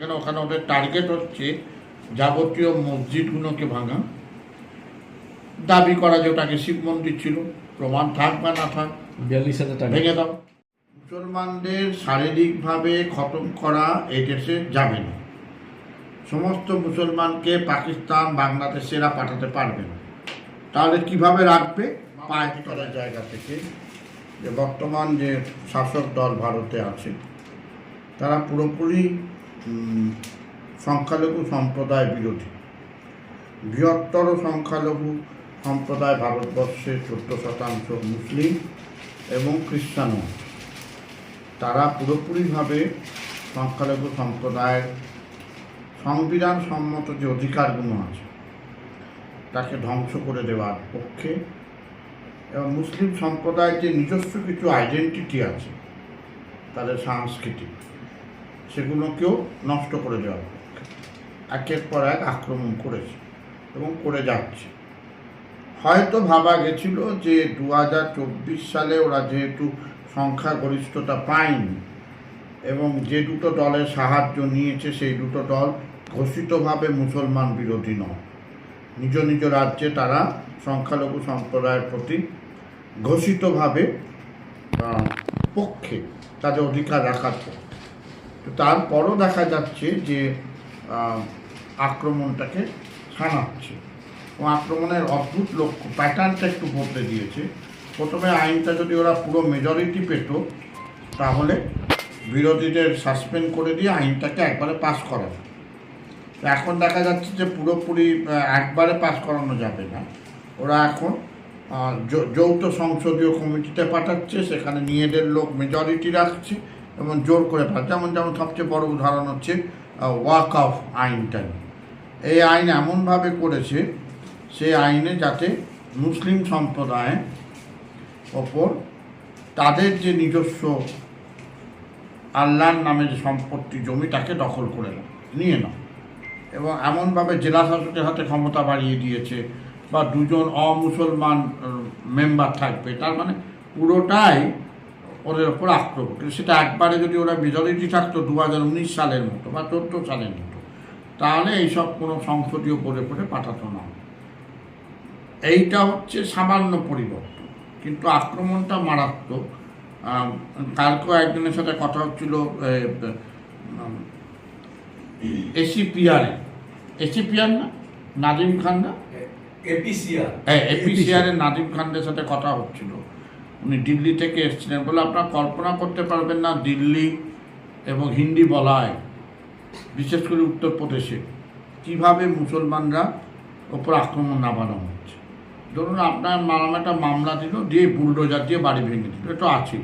এখানে ওখানে ওদের টার্গেট হচ্ছে যাবতীয় মসজিদগুলোকে ভাঙা। দাবি করা যে ওটাকে শিব মন্দির ছিল। প্রমাণ থাক বা না থাক বিয়াল্লিশ হাজার টাকা। ভেঙে দাও। মুসলমানদের শারীরিকভাবে খতম করা এই দেশে যাবে না। সমস্ত মুসলমানকে পাকিস্তান বাংলাদেশেরা পাঠাতে পারবে না। তাহলে কীভাবে রাখবে? পাঁচ তলার জায়গা থেকে। যে বর্তমান যে শাসক দল ভারতে আছে তারা পুরোপুরি সংখ্যালঘু সম্প্রদায় বিরোধী। বৃহত্তর সংখ্যালঘু সম্প্রদায় ভারতবর্ষে চোদ্দ শতাংশ মুসলিম এবং খ্রিস্টানও তারা পুরোপুরিভাবে সংখ্যালঘু সম্প্রদায়ের সংবিধান সম্মত যে অধিকারগুলো আছে, তাকে ধ্বংস করে দেওয়ার পক্ষে এবং মুসলিম সম্প্রদায়ের যে নিজস্ব কিছু আইডেন্টিটি আছে, তাদের সাংস্কৃতিক সেগুলোকেও নষ্ট করে পক্ষে একের পর এক আক্রমণ করেছে এবং করে যাচ্ছে। হয়তো ভাবা গেছিল যে দু হাজার চব্বিশ সালে ওরা যেহেতু সংখ্যাগরিষ্ঠতা পায়নি এবং যে দুটো দলের সাহায্য নিয়েছে, সেই দুটো দল ঘোষিতভাবে মুসলমান বিরোধী নয়। নিজ নিজ রাজ্যে তারা সংখ্যালঘু সম্প্রদায়ের প্রতি ঘোষিতভাবে পক্ষে তাদের অধিকার রাখার তারপরও দেখা যাচ্ছে যে আক্রমণটাকে থানাচ্ছে এবং আক্রমণের অদ্ভুত লক্ষ্য প্যাটার্নটা একটু বদলে দিয়েছে। প্রথমে আইনটা যদি ওরা পুরো মেজরিটি পেত, তাহলে বিরোধীদের সাসপেন্ড করে দিয়ে আইনটাকে একবারে পাস করাবে তো এখন দেখা যাচ্ছে যে পুরোপুরি একবারে পাস করানো যাবে না। ওরা এখন যৌথ সংসদীয় কমিটিতে পাঠাচ্ছে, সেখানে নিজেদের লোক মেজরিটি রাখছে। এবং জোর করে পাঠাচ্ছে যেমন যেমন সবচেয়ে বড় উদাহরণ হচ্ছে ওয়াক অফ আইনটা এই আইন এমনভাবে করেছে, সেই আইনে যাতে মুসলিম সম্প্রদায়ের ওপর তাদের যে নিজস্ব আল্লাহর নামে যে সম্পত্তি জমি, তাকে দখল করে নাও, নিয়ে নাও। এবং এমনভাবে জেলা শাসকের হাতে ক্ষমতা বাড়িয়ে দিয়েছে, বা দুজন অমুসলমান মেম্বার থাকবে। তার মানে পুরোটাই ওদের ওপর আক্রমণ। কিন্তু সেটা একবারে যদি ওরা মেজরিটি থাকতো দু উনিশ সালের মতো বা চোদ্দ সালের মতো তাহলে এইসব কোনো সংসদীয় পড়ে পড়ে পাঠাতো না। এইটা হচ্ছে সামান্য পরিবর্তন। কিন্তু আক্রমণটা মারাত্মক। কালকেও একজনের সাথে কথা হচ্ছিল এসিপিআরে এসিপিআর না? নাদিম খান না? এপিসিআর হ্যাঁ এপিসিআরের নাদিম খানদের সাথে কথা হচ্ছিল। উনি দিল্লি থেকে এসেছিলেন বলে আপনারা কল্পনা করতে পারবেন না দিল্লি এবং হিন্দি বলায়, বিশেষ করে উত্তরপ্রদেশে, কীভাবে মুসলমানরা ওপর আক্রমণ নামানো হচ্ছে। ধরুন আপনার মারাম একটা মামলা দিল, দিয়ে বুলডোজার দিয়ে বাড়ি ভেঙে দিল, এটা আছে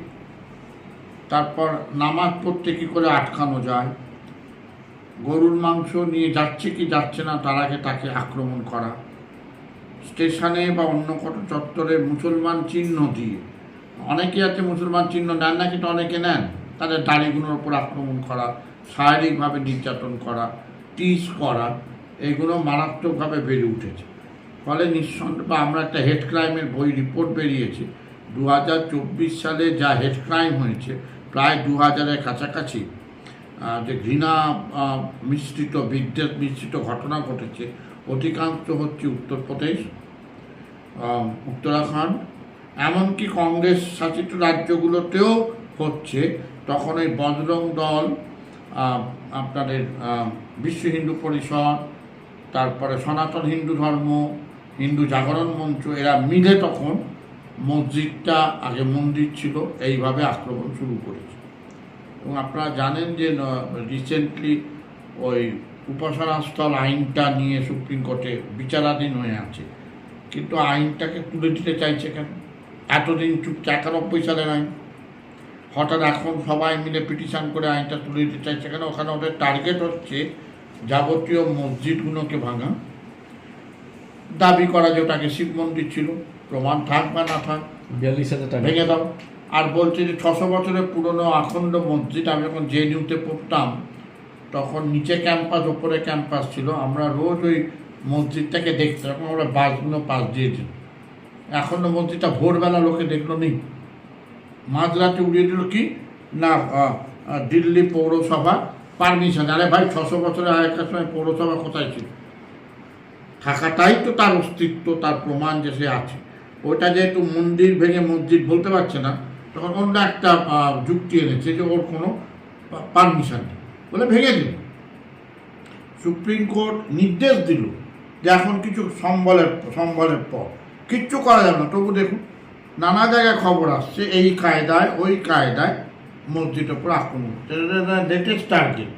তারপর নামাজ পড়তে কী করে আটকানো যায়? গরুর মাংস নিয়ে যাচ্ছে কি যাচ্ছে না, তার আগে তাকে আক্রমণ করা। স্টেশনে বা অন্য কোনো চত্বরে মুসলমান চিহ্ন দিয়ে অনেকে আছে মুসলমান চিহ্ন নেন না, কিন্তু অনেকে নেন। তাদের দাড়িগুলোর উপর আক্রমণ করা, শারীরিকভাবে নির্যাতন করা, টিস করা, এগুলো মারাত্মকভাবে বেড়ে উঠেছে। ফলে নিঃসন্দেহ বা আমরা একটা হেড ক্রাইমের বই রিপোর্ট বেরিয়েছে দু হাজার চব্বিশ সালে যা হেড ক্রাইম হয়েছে, প্রায় দু হাজারের কাছাকাছি যে ঘৃণা মিশ্রিত বিদ্বেষ, মিশ্রিত ঘটনা ঘটেছে, অধিকাংশ হচ্ছে উত্তরপ্রদেশ উত্তরাখণ্ড এমনকি কংগ্রেস শাসিত রাজ্যগুলোতেও হচ্ছে। তখন এই বজরং দল আপনাদের বিশ্ব হিন্দু পরিষদ, তারপরে সনাতন হিন্দু ধর্ম, হিন্দু জাগরণ মঞ্চ, এরা মিলে তখন মসজিদটা আগে মন্দির ছিল, এইভাবে আক্রমণ শুরু করেছে। এবং আপনারা জানেন যে রিসেন্টলি ওই উপাসনাস্থল আইনটা নিয়ে সুপ্রিম কোর্টে বিচারাধীন হয়ে আছে। কিন্তু আইনটাকে তুলে দিতে চাইছে কেন? এতদিন চুপ একানব্বই সালের আইন হঠাৎ এখন সবাই মিলে পিটিশন করে আইনটা তুলে দিতে চাই সেখানে ওখানে ওদের টার্গেট হচ্ছে যাবতীয় মসজিদগুলোকে ভাঙা। দাবি করা যে ওটাকে শিব মন্দির ছিল। প্রমাণ থাক বা না থাক বিয়াল্লিশ হাজার টাকা। ভেঙে দাও। আর বলছে যে ছশো বছরের পুরনো আখণ্ড মসজিদ আমি যখন জে নিউতে পড়তাম তখন নিচে ক্যাম্পাস ওপরে ক্যাম্পাস ছিল। আমরা রোজ ওই মসজিদটাকে দেখতাম। আমরা বাসগুলো পাশ দিয়ে দিই এখনও মসজিদটা ভোরবেলা লোকে দেখল নেই। মাঝরাতে উড়িয়ে দিল কি? না দিল্লি পৌরসভা পারমিশন। আরে ভাই, ছশো বছরের আগেকার সময় পৌরসভা কোথায় ছিল? থাকাটাই তো তার অস্তিত্ব, তার প্রমাণ যে সে আছে। ওটা যেহেতু মন্দির ভেঙে মসজিদ বলতে পারছে না, তখন অন্য একটা যুক্তি এনেছে যে ওর কোনো পারমিশন নেই। বলে ভেঙে দিল। সুপ্রিম কোর্ট নির্দেশ দিল যে এখন কিছু সম্বলের সম্বলের পর। কিচ্ছু করা যাবে না। তবু দেখুন, নানা জায়গায় খবর আসছে, এই কায়দায়, ওই কায়দায় মসজিদের উপর আক্রমণ লেটেস্ট টার্গেট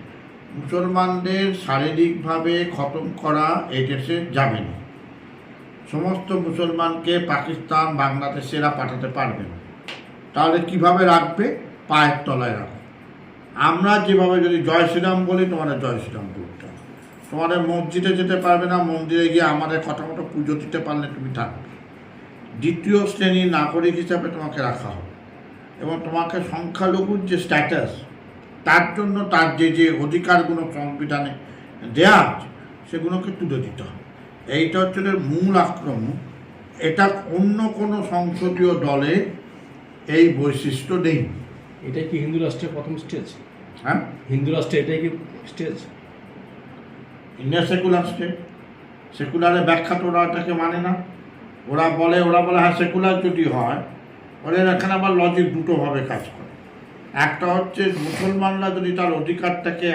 মুসলমানদের শারীরিকভাবে খতম করা, এই দেশে যাবে না। সমস্ত মুসলমানকে পাকিস্তান বাংলাদেশেরা পাঠাতে পারবে না। তাহলে কীভাবে রাখবে? পায়ের তলায় রাখো আমরা যেভাবে যদি জয় শ্রীরাম বলি, তোমাদের জয় শ্রীরাম তোমাদের মসজিদে যেতে পারবে না, মন্দিরে গিয়ে আমাদের কথা মতো পুজো দিতে পারলে তুমি থাকবে। দ্বিতীয় শ্রেণির নাগরিক হিসাবে তোমাকে রাখা হবে। এবং তোমাকে সংখ্যালঘুর যে স্ট্যাটাস তার জন্য তার যে যে অধিকারগুলো সংবিধানে দেওয়া আছে সেগুলোকে তুলে দিতে হবে। এইটা হচ্ছে মূল আক্রমণ। এটা অন্য কোনো সংসদীয় দলে এই বৈশিষ্ট্য নেই। এটা কি হিন্দু রাষ্ট্রের প্রথম স্টেজ হ্যাঁ? হিন্দু রাষ্ট্রে এটাই কি স্টেজ ইন্ডিয়া সেকুলার স্টেট সেকুলারের ব্যাখ্যা তো ওরা এটাকে মানে না। ওরা বলে ওরা বলে হ্যাঁ সেকুলার যদি হয়, ওদের এখানে আবার লজিক দুটোভাবে কাজ করে একটা হচ্ছে মুসলমানরা যদি তার অধিকারটাকে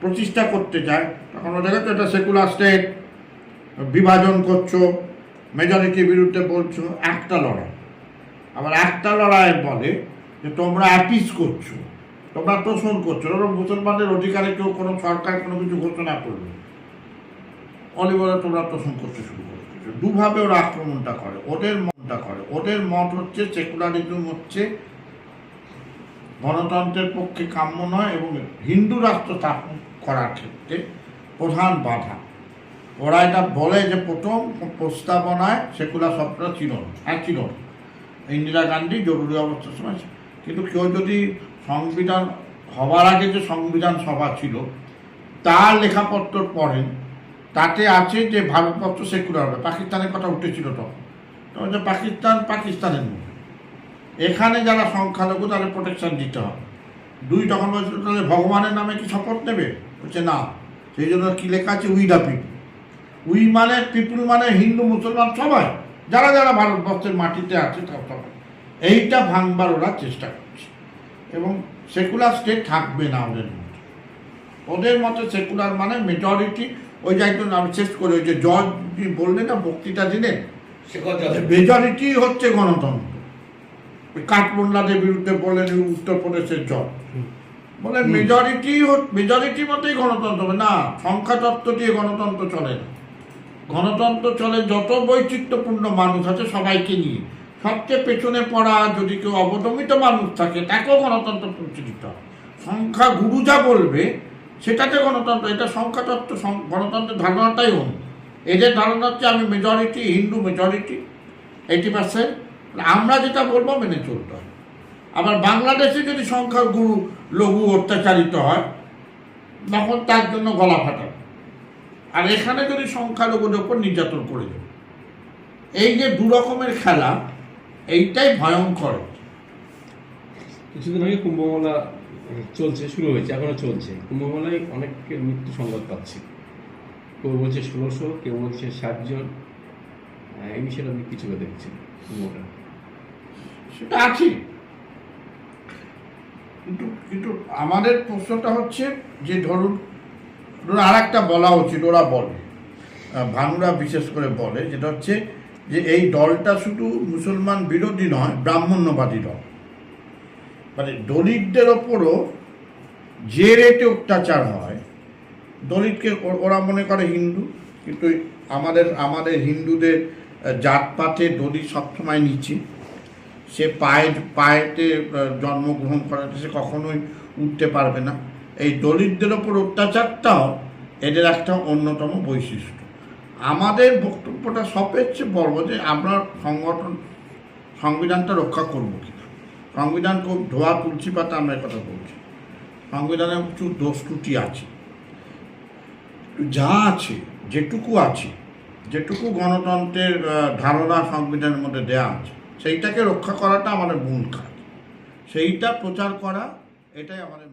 প্রতিষ্ঠা করতে চায় তখন ওদের তো এটা সেকুলার স্টেট বিভাজন করছ মেজরিটির বিরুদ্ধে বলছো, একটা লড়াই আবার একটা লড়াই বলে যে তোমরা অ্যাপিস করছ, তোমরা তোষণ করছ ওরা মুসলমানদের অধিকারে কেউ কোনো সরকার কোনো কিছু ঘোষণা করবে অলিবলে তোমরা তোষণ করতে শুরু করে। দুভাবে ওরা আক্রমণটা করে। ওদের মতটা করে। ওদের মত হচ্ছে সেকুলারিজম হচ্ছে গণতন্ত্রের পক্ষে কাম্য নয় এবং হিন্দু রাষ্ট্র স্থাপন করার ক্ষেত্রে প্রধান বাধা। ওরা এটা বলে যে প্রথম প্রস্তাবনায় সেকুলার শব্দটা ছিল হ্যাঁ ছিল ইন্দিরা গান্ধী জরুরি অবস্থার সময় কিন্তু কেউ যদি সংবিধান হওয়ার আগে যে সংবিধান সভা ছিল, তার লেখাপত্র পড়েন তাতে আছে যে ভারতবর্ষ সেকুলার হবে। পাকিস্তানের কথা উঠেছিল তখন। তখন যে পাকিস্তান, পাকিস্তানের মধ্যে। এখানে যারা সংখ্যালঘু, তাদের প্রোটেকশন দিতে হবে। দুই তখন বলছিল, তাহলে ভগবানের নামে কি শপথ নেবে? বলছে, না। সেই জন্য কি লেখা আছে উই দা পিপুল উই মানে পিপুল মানে হিন্দু, মুসলমান সবাই। যারা যারা ভারতবর্ষের মাটিতে আছে, তারা সবাই। এইটা ভাঙবার ওরা চেষ্টা করছে। এবং সেকুলার স্টেট থাকবে না ওদের মধ্যে। ওদের মতে সেকুলার মানে মেজরিটি ওই যে একজন আমি শেষ করি ওই যে জজ বললেন না বক্তৃতা দিলেন? মেজরিটি হচ্ছে গণতন্ত্র। ওই কাঠমোল্লাদের বিরুদ্ধে বললেন এই উত্তরপ্রদেশের জজ। বলেন মেজরিটি মেজরিটি মতেই গণতন্ত্র হবে। না সংখ্যাতত্ত্ব দিয়ে গণতন্ত্র চলে না। গণতন্ত্র চলে যত বৈচিত্র্যপূর্ণ মানুষ আছে সবাইকে নিয়ে। সবচেয়ে পেছনে পড়া যদি কেউ অবদমিত মানুষ থাকে তাকেও গণতন্ত্র পৌঁছে দিতে হবে। সংখ্যা গুরু যা বলবে সেটাতে গণতন্ত্র, এটা সংখ্যাতত্ত্ব গণতন্ত্রের ধারণাটাই অন্য এদের ধারণা হচ্ছে আমি majority Hindu majority eighty percent আমরা যেটা বলব মেনে চলতে হয় আবার বাংলাদেশে যদি সংখ্যা গুরু, লঘু অত্যাচারিত হয়, তখন তার জন্য গলা ফাটাবে। আর এখানে যদি সংখ্যালঘুদের উপর নির্যাতন করে দেবে এই যে দু রকমের খেলা, এইটাই ভয়ঙ্কর। কিছুদিন আগে কুম্ভমেলা চলছে শুরু হয়েছে এখনও চলছে। কুম্ভমেলায় অনেকের মৃত্যু সংবাদ পাচ্ছি। কেউ বলছে ষোলোশো কেউ বলছে ষাটজন। আহ, এই বিষয়ে আপনি কিছু দেখছেন কুম্ভমেলা সেটা আছে। কিন্তু কিন্তু আমাদের প্রশ্নটা হচ্ছে যে ধরুন ধরুন আর একটা বলা উচিত ওরা বলে। ভানুরা বিশেষ করে বলে যেটা হচ্ছে যে এই দলটা শুধু মুসলমান বিরোধী নয় ব্রাহ্মণ্যবাদী দল। মানে দলিতদের ওপরও যে রেটে অত্যাচার হয়, দলিতকে ওরা মনে করে হিন্দু, কিন্তু আমাদের আমাদের হিন্দুদের জাতপাতে দলিত সবসময় নিচে। সে পায়ে পায়েতে জন্মগ্রহণ করাতে সে কখনোই উঠতে পারবে না। এই দলিতদের ওপর অত্যাচারটাও এদের একটা অন্যতম বৈশিষ্ট্য। আমাদের বক্তব্যটা সবের চেয়ে বলব যে আমরা সংগঠন, সংবিধানটা রক্ষা করব কিনা। সংবিধান খুব ধোয়া তুলসী পাতা আমরা কথা বলছি। সংবিধানে প্রচুর দোষ ত্রুটি আছে। যা আছে, যেটুকু আছে, যেটুকু গণতন্ত্রের ধারণা সংবিধানের মধ্যে দেওয়া আছে, সেইটাকে রক্ষা করাটা আমাদের মূল কাজ। সেইটা প্রচার করা, এটাই আমাদের